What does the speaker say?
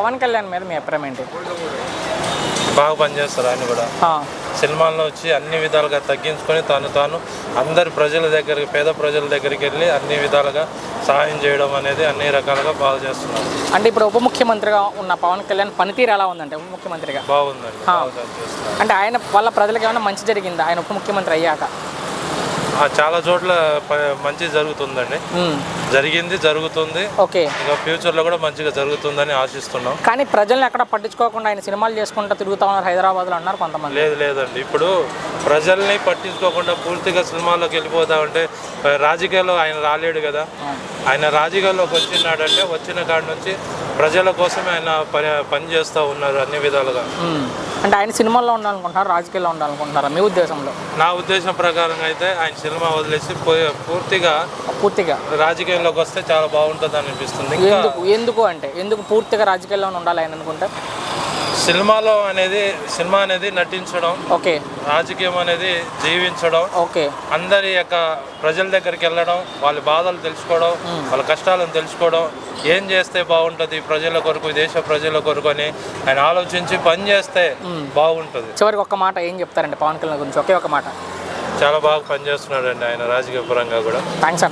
పవన్ కళ్యాణ్ మీద మీ అభిప్రాయం ఏంటి? బాగా పనిచేస్తారు ఆయన కూడా. సినిమాల్లో వచ్చి అన్ని విధాలుగా తగ్గించుకొని తాను తాను అందరి ప్రజల దగ్గరికి పేద ప్రజల దగ్గరికి వెళ్ళి అన్ని విధాలుగా సహాయం చేయడం అనేది అన్ని రకాలుగా బాగా చేస్తున్నారు. అంటే ఇప్పుడు ఉప ముఖ్యమంత్రిగా ఉన్న పవన్ కళ్యాణ్ పనితీరు ఎలా ఉందంటే ఉప ముఖ్యమంత్రిగా? బాగుందండి అంటే ఆయన వాళ్ళ ప్రజలకు ఏమైనా మంచి జరిగిందా? ఆయన ఉప ముఖ్యమంత్రి అయ్యాక? చాలా చోట్ల మంచి జరుగుతుందండి. జరిగింది జరుగుతుంది. ఓకే. ఇంకా ఫ్యూచర్లో కూడా మంచిగా జరుగుతుందని ఆశిస్తున్నాం. కానీ ప్రజల్ని ఎక్కడ పట్టించుకోకుండా ఆయన సినిమాలు చేసుకుంటూ తిరుగుతా ఉన్నారు హైదరాబాద్లో అన్నారు కొంతమంది. లేదు లేదండి. ఇప్పుడు ప్రజల్ని పట్టించుకోకుండా పూర్తిగా సినిమాల్లోకి వెళ్ళిపోతా ఉంటే రాజకీయాల్లో ఆయన రాలేడు కదా. ఆయన రాజకీయాల్లోకి వచ్చినాడంటే వచ్చిన కాడి నుంచి ప్రజల కోసమే ఆయన పని చేస్తూ ఉన్నారు అన్ని విధాలుగా. అంటే ఆయన సినిమాల్లో ఉండాలనుకుంటున్నారు? రాజకీయాల్లో ఉండాలనుకుంటున్నారా? మీ ఉద్దేశంలో? నా ఉద్దేశం ప్రకారం అయితే ఆయన సినిమా వదిలేసి పో- పూర్తిగా పూర్తిగా? రాజకీయాల్లోకి వస్తే చాలా బాగుంటుంది అనిపిస్తుంది. ఇంకా ఎందుకు? ఎందుకు అంటే? ఎందుకు పూర్తిగా రాజకీయాల్లో ఉండాలి ఆయన అనుకుంటే? సినిమాలో అనేది సినిమా అనేది నటించడం ఓకే. రాజకీయం అనేది జీవించడం ఓకే. అందరి యొక్క ప్రజల దగ్గరికి వెళ్ళడం వాళ్ళ బాధలు తెలుసుకోవడం వాళ్ళ కష్టాలను తెలుసుకోవడం ఏం చేస్తే బాగుంటుంది ప్రజల కొరకు దేశ ప్రజల కొరకు అని ఆయన ఆలోచించి పని చేస్తే బాగుంటుంది. చివరికి ఒక్క మాట ఏం చెప్తారండి పవన్ కళ్యాణ్ గురించి? ఒకే ఒక మాట. చాలా బాగా పనిచేస్తున్నాడండి ఆయన రాజకీయ పరంగా కూడా. థ్యాంక్స్